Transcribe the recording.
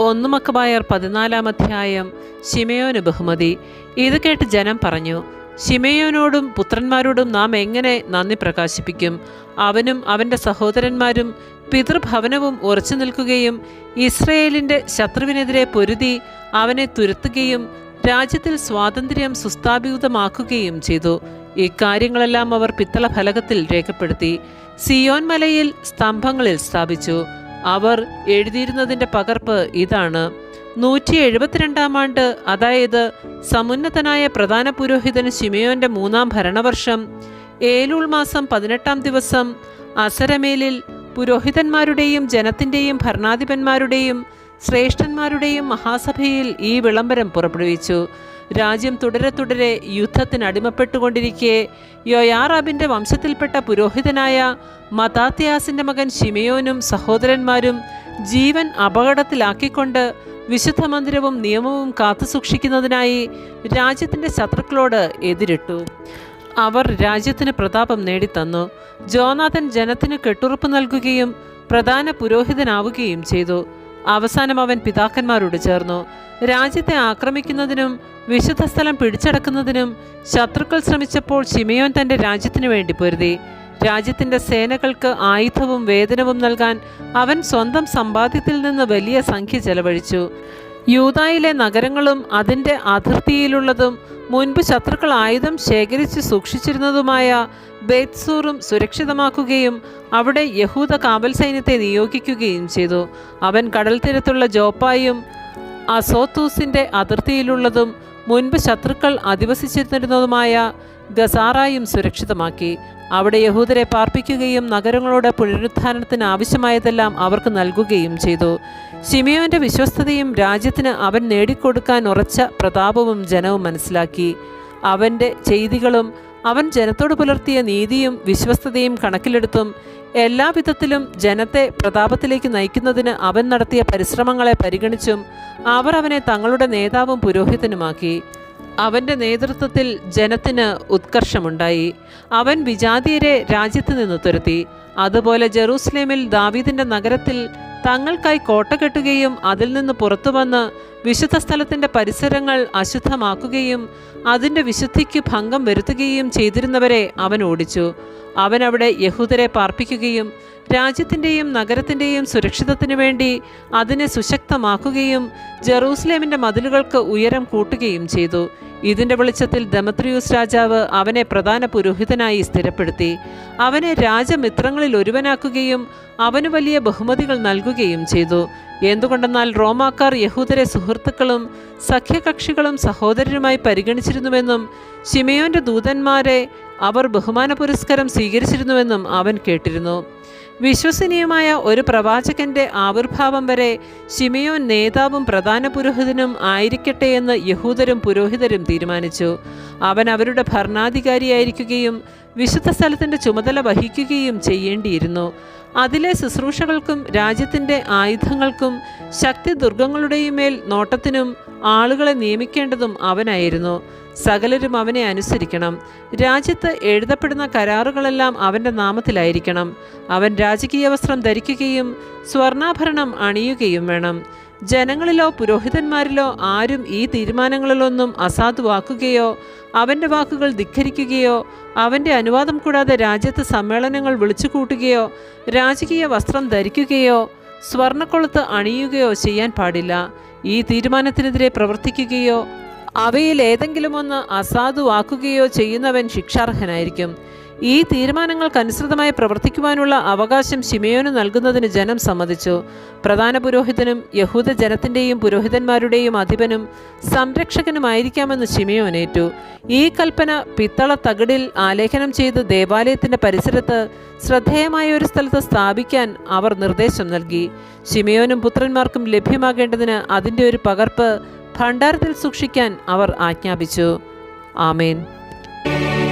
ഒന്ന് മക്കബായർ പതിനാലാം അധ്യായം. ശിമയോന് ബഹുമതി. ഇത് കേട്ട് ജനം പറഞ്ഞു ശിമയോനോടും പുത്രന്മാരോടും നാം എങ്ങനെ നന്ദി പ്രകാശിപ്പിക്കും? അവനും അവന്റെ സഹോദരന്മാരും പിതൃഭവനവും ഉറച്ചു നിൽക്കുകയും ഇസ്രയേലിന്റെ ശത്രുവിനെതിരെ പൊരുതി അവനെ തുരത്തുകയും രാജ്യത്തിൽ സ്വാതന്ത്ര്യം സുസ്ഥാപിതമാക്കുകയും ചെയ്തു. ഇക്കാര്യങ്ങളെല്ലാം അവർ പിത്തള ഫലകത്തിൽ രേഖപ്പെടുത്തി. സിയോൻ മലയിൽ സ്തംഭങ്ങളിൽ സ്ഥാപിച്ചു. അവർ എഴുതിയിരുന്നതിന്റെ പകർപ്പ് ഇതാണ്. നൂറ്റി എഴുപത്തിരണ്ടാം ആണ്ട് അതായത് സമുന്നതനായ പ്രധാന പുരോഹിതൻ ശിമയോന്റെ മൂന്നാം ഭരണവർഷം ഏലൂൾ മാസം പതിനെട്ടാം ദിവസം അസരമേലിൽ പുരോഹിതന്മാരുടെയും ജനത്തിന്റെയും ഭരണാധിപന്മാരുടെയും ശ്രേഷ്ഠന്മാരുടെയും മഹാസഭയിൽ ഈ വിളംബരം പുറപ്പെടുവിച്ചു. രാജ്യം തുടരെ തുടരെ യുദ്ധത്തിന് അടിമപ്പെട്ടുകൊണ്ടിരിക്കെ. യോയാറാബിന്റെ വംശത്തിൽപ്പെട്ട പുരോഹിതനായ മതാത്യാസിന്റെ മകൻ ഷിമയോനും സഹോദരന്മാരും ജീവൻ അപകടത്തിലാക്കിക്കൊണ്ട് വിശുദ്ധ മന്ദിരവും നിയമവും കാത്തുസൂക്ഷിക്കുന്നതിനായി രാജ്യത്തിന്റെ ശത്രുക്കളോട് എതിരിട്ടു. അവർ രാജ്യത്തിന് പ്രതാപം നേടിത്തന്നു. ജോനാഥൻ ജനത്തിന് കെട്ടുറപ്പ് നൽകുകയും പ്രധാന പുരോഹിതനാവുകയും ചെയ്തു. അവസാനം അവൻ പിതാക്കന്മാരോട് ചേർന്നു. രാജ്യത്തെ ആക്രമിക്കുന്നതിനും വിശുദ്ധ സ്ഥലം പിടിച്ചടക്കുന്നതിനും ശത്രുക്കൾ ശ്രമിച്ചപ്പോൾ ഷിമയോൻ തന്റെ രാജ്യത്തിനു വേണ്ടി പൊരുതി. രാജ്യത്തിന്റെ സേനകൾക്ക് ആയുധവും വേതനവും നൽകാൻ അവൻ സ്വന്തം സമ്പാദ്യത്തിൽ നിന്ന് വലിയ സംഖ്യ ചെലവഴിച്ചു. യൂതായിലെ നഗരങ്ങളും അതിന്റെ അതിർത്തിയിലുള്ളതും മുൻപ് ശത്രുക്കൾ ആയുധം ശേഖരിച്ച് സൂക്ഷിച്ചിരുന്നതുമായ ബേത്സൂറും സുരക്ഷിതമാക്കുകയും അവിടെ യഹൂദ കാവൽ സൈന്യത്തെ നിയോഗിക്കുകയും ചെയ്തു. അവൻ കടൽ തീരത്തുള്ള ജോപ്പായും അസോത്തൂസിന്റെ അതിർത്തിയിലുള്ളതും മുൻപ് ശത്രുക്കൾ അധിവസിച്ചിരുന്നതുമായ ഗസാറായും സുരക്ഷിതമാക്കി. അവിടെ യഹൂദരെ പാർപ്പിക്കുകയും നഗരങ്ങളുടെ പുനരുത്ഥാനത്തിന് ആവശ്യമായതെല്ലാം അവർക്ക് നൽകുകയും ചെയ്തു. ശിമിയോന്റെ വിശ്വസ്തതയും രാജ്യത്തിന് അവൻ നേടിക്കൊടുക്കാൻ ഉറച്ച പ്രതാപവും ജനവും മനസ്സിലാക്കി. അവന്റെ ചെയ്തികളും അവൻ ജനത്തോട് പുലർത്തിയ നീതിയും വിശ്വസ്തതയും കണക്കിലെടുത്തും എല്ലാവിധത്തിലും ജനത്തെ പ്രതാപത്തിലേക്ക് നയിക്കുന്നതിന് അവൻ നടത്തിയ പരിശ്രമങ്ങളെ പരിഗണിച്ചും അവർ അവനെ തങ്ങളുടെ നേതാവും പുരോഹിതനുമാക്കി. അവന്റെ നേതൃത്വത്തിൽ ജനത്തിന് ഉത്കർഷമുണ്ടായി. അവൻ വിജാതീയരെ രാജ്യത്ത് നിന്ന് തുരത്തി. അതുപോലെ ജെറൂസലേമിൽ ദാവീദിന്റെ നഗരത്തിൽ തങ്ങൾക്കായി കോട്ട കെട്ടുകയും അതിൽ നിന്ന് പുറത്തു വന്ന് വിശുദ്ധ സ്ഥലത്തിന്റെ പരിസരങ്ങൾ അശുദ്ധമാക്കുകയും അതിന്റെ വിശുദ്ധിക്ക് ഭംഗം വരുത്തുകയും ചെയ്തിരുന്നവരെ അവൻ ഓടിച്ചു. അവൻ അവിടെ യഹൂദരെ പാർപ്പിക്കുകയും രാജ്യത്തിന്റെയും നഗരത്തിന്റെയും സുരക്ഷിതത്തിനു വേണ്ടി അതിനെ സുശക്തമാക്കുകയും ജെറൂസലേമിന്റെ മതിലുകൾക്ക് ഉയരം കൂട്ടുകയും ചെയ്തു. ഇതിന്റെ വെളിച്ചത്തിൽ ദമത്രിയൂസ് രാജാവ് അവനെ പ്രധാന പുരോഹിതനായി സ്ഥിരപ്പെടുത്തി. അവനെ രാജമിത്രങ്ങളിൽ ഒരുവനാക്കുകയും അവന് വലിയ ബഹുമതികൾ നൽകുകയും ചെയ്തു. എന്തുകൊണ്ടെന്നാൽ റോമാക്കാർ യഹൂദരെ സുഹൃത്തുക്കളും സഖ്യകക്ഷികളും സഹോദരരുമായി പരിഗണിച്ചിരുന്നുവെന്നും ശിമയോന്റെ ദൂതന്മാരെ അവർ ബഹുമാന പുരസ്കാരം സ്വീകരിച്ചിരുന്നുവെന്നും അവൻ കേട്ടിരുന്നു. വിശ്വസനീയമായ ഒരു പ്രവാചകന്റെ ആവിർഭാവം വരെ ശിമയോൻ നേതാവും പ്രധാന പുരോഹിതനും ആയിരിക്കട്ടെ എന്ന് യഹൂദരും പുരോഹിതരും തീരുമാനിച്ചു. അവൻ അവരുടെ ഭരണാധികാരിയായിരിക്കുകയും വിശുദ്ധ സ്ഥലത്തിന്റെ ചുമതല വഹിക്കുകയും ചെയ്യേണ്ടിയിരുന്നു. അതിലെ ശുശ്രൂഷകൾക്കും രാജ്യത്തിന്റെ ആയുധങ്ങൾക്കും ശക്തി ദുർഗങ്ങളുടെയും മേൽ നോട്ടത്തിനും ആളുകളെ നിയമിക്കേണ്ടതും അവനായിരുന്നു. സകലരും അവനെ അനുസരിക്കണം. രാജ്യത്ത് എഴുതപ്പെടുന്ന കരാറുകളെല്ലാം അവന്റെ നാമത്തിലായിരിക്കണം. അവൻ രാജകീയ വസ്ത്രം ധരിക്കുകയും സ്വർണാഭരണം അണിയുകയും വേണം. ജനങ്ങളിലോ പുരോഹിതന്മാരിലോ ആരും ഈ തീരുമാനങ്ങളിലൊന്നും അസാധുവാക്കുകയോ അവന്റെ വാക്കുകൾ ധിഖരിക്കുകയോ അവന്റെ അനുവാദം കൂടാതെ രാജ്യത്ത് സമ്മേളനങ്ങൾ വിളിച്ചു കൂട്ടുകയോ രാജകീയ വസ്ത്രം ധരിക്കുകയോ സ്വർണക്കൊളുത്ത് അണിയുകയോ ചെയ്യാൻ പാടില്ല. ഈ തീരുമാനത്തിനെതിരെ പ്രവർത്തിക്കുകയോ അവയിൽ ഏതെങ്കിലുമൊന്ന് അസാധുവാക്കുകയോ ചെയ്യുന്നവൻ ശിക്ഷാർഹനായിരിക്കും. ഈ തീരുമാനങ്ങൾക്കനുസൃതമായി പ്രവർത്തിക്കുവാനുള്ള അവകാശം ശിമയോന് നൽകുന്നതിന് ജനം സമ്മതിച്ചു. പ്രധാന പുരോഹിതനും യഹൂദ ജനത്തിന്റെയും പുരോഹിതന്മാരുടെയും അധിപനും സംരക്ഷകനുമായിരിക്കാമെന്ന് ശിമയോനേറ്റു ഈ കൽപ്പന പിത്തള തകിടിൽ ആലേഖനം ചെയ്ത് ദേവാലയത്തിന്റെ പരിസരത്ത് ശ്രദ്ധേയമായ ഒരു സ്ഥലത്ത് സ്ഥാപിക്കാൻ അവർ നിർദ്ദേശം നൽകി. ശിമയോനും പുത്രന്മാർക്കും ലഭ്യമാകേണ്ടതിന് അതിന്റെ ഒരു പകർപ്പ് ഭണ്ഡാരത്തിൽ സൂക്ഷിക്കാൻ അവർ ആജ്ഞാപിച്ചു. ആമേൻ.